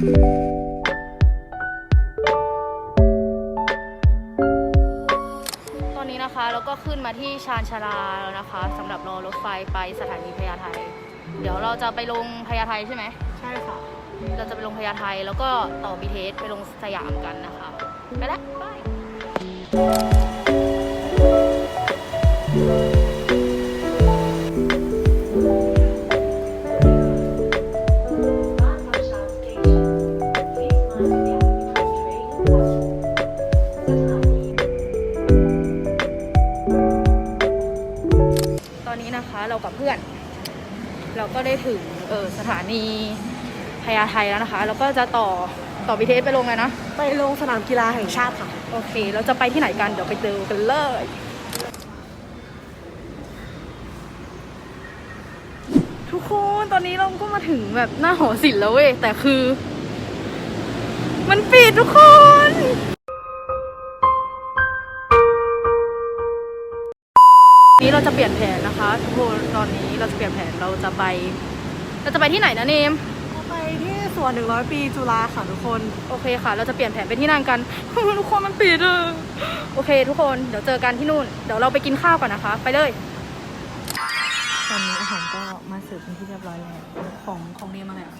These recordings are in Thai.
ตอนนี้นะคะเราก็ขึ้นมาที่ชานชาลาแล้วนะคะสำหรับรอรถไฟไปสถานีพญาไทเดี๋ยวเราจะไปลงพญาไทใช่ไหมใช่ค่ะ เราจะไปลงพญาไทแล้วก็ต่อบีเทสไปลงสยามกันนะคะ ไปแล้วบาย กับเพื่อน เราก็ได้ถึงเออสถานีพญาไทแล้วนะคะ แล้วก็จะต่อต่อบีเทสไปลงเลยนะ ไปลงสนามกีฬาแห่งชาติค่ะ โอเค เราจะไปที่ไหนกัน เดี๋ยวไปเจอกันเลยทุกคนตอนนี้เราก็มาถึงแบบหน้าหอศิลป์แล้วเว้ยแต่คือ มันปิดทุกคน นี้เราจะเปลี่ยนแผนนะคะทุกคนตอนนี้เราจะเปลี่ยนแผนเราจะไป เราจะไปที่ไหนนะเนมไปที่สวน100 ปีจุฬาค่ะทุกคนโอเคค่ะ เราจะเปลี่ยนแผนไปที่นั่นกันทุกคนมันปิดอะโอเค ทุกคนเดี๋ยวเจอกันที่นู่น เดี๋ยวเราไปกินข้าวก่อนนะคะ ไปเลยตอนนี้อาหารก็มาเสิร์ฟเป็นที่เรียบร้อยแล้วของของเนมอะไรอะ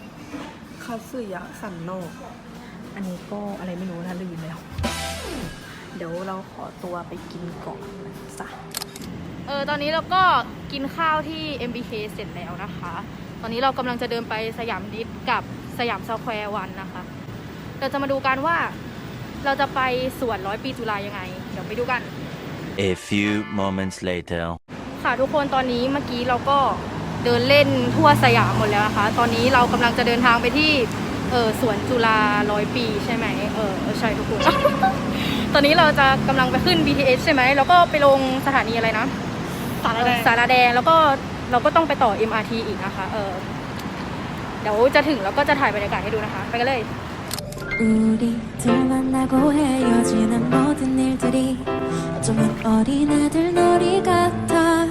คัตสึยะสันโนกอันนี้ก็อะไรไม่รู้นะลืมแล้ว เดี๋ยวเราขอตัวไปกินก่อนนะจ๊ะเออตอนนี้เราก็กินข้าวที่ MBK เสร็จแล้วนะคะ ตอนนี้เรากำลังจะเดินไปสยามดิสกับสยามสแควร์วันนะคะ เราจะมาดูกันว่าเราจะไปสวนร้อยปีจุฬายังไง เดี๋ยวไปดูกัน A few moments later. ค่ะทุกคนตอนนี้เมื่อกี้เราก็เดินเล่นทั่วสยามหมดแล้วนะคะ ตอนนี้เรากำลังจะเดินทางไปที่เออสวนจุฬาร้อยปีใช่ไหมเออเออใช่ทุกคน ตอนนี้เราจะกำลังไปขึ้น BTS ใช่ไหมแล้วก็ไปลงสถานีอะไรนะ สารแดง สารแดงแล้วก็เราก็ต้องไปต่อ MRT อีกนะคะ เออเดี๋ยวจะถึงแล้วก็จะถ่ายบรรยากาศให้ดูนะคะ ไปกันเลย 우리 둘 만나고 헤어지는 모든 일들이 어쩌면 어린아들 놀이 같아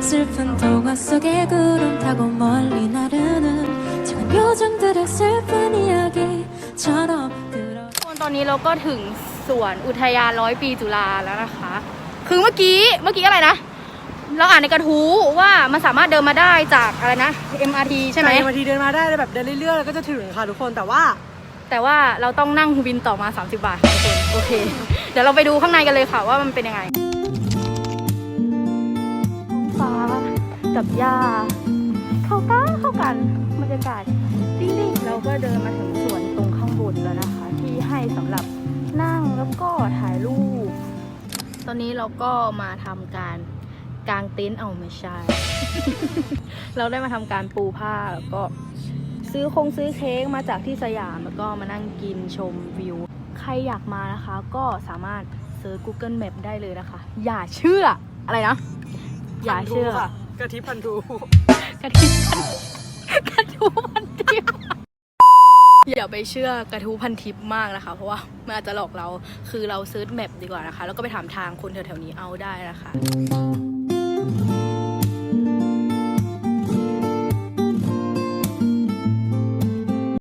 슬픈 동화 속에 구름 타고 멀리 나르는 작은 요정들의 슬픈 이야기처럼 들어 ทุกคนตอนนี้เราก็ถึงสวนอุทยานร้อยปีจุฬาแล้วนะคะ คือเมื่อกี้เมื่อกี้อะไรนะ เราอ่านในกระทู้ว่ามันสามารถเดินมาได้จากอะไรนะ MRT ใช่ไหมบางทีเดินมาได้แบบเดินเรื่อยๆแล้วก็จะถึงค่ะทุกคนแต่ว่า แต่ว่าเราต้องนั่งวินต่อมา 30 บาทค่ะทุกคนโอเค เดี๋ยวเราไปดูข้างในกันเลยค่ะว่ามันเป็นยังไงฟ้ากับหญ้าเข้ากันเข้ากันบรรยากาศดีดีเราก็เดินมาถึงสวนตรงข้างบนแล้วนะคะ ที่ให้สำหรับนั่งแล้วก็ถ่ายรูป ตอนนี้เราก็มาทำการ กางเต็นท์เอาไม่ใช่ เราได้มาทำการปูผ้าแล้วก็ซื้อคงซื้อเค้กมาจากที่สยามแล้วก็มานั่งกินชมวิว ใครอยากมานะคะ ก็สามารถเซิร์ช Google Map ได้เลยนะคะ อย่าเชื่ออะไรนะ อย่าเชื่อค่ะกะทิพันธุกระทิพันกระทูพันทิปอย่าไปเชื่อกระทูพันทิปมากนะคะ เพราะว่ามันอาจจะหลอกเราคือเราเซิร์ชแมปดีกว่านะคะ แล้วก็ไปถามทางคนแถวๆนี้เอาได้นะคะ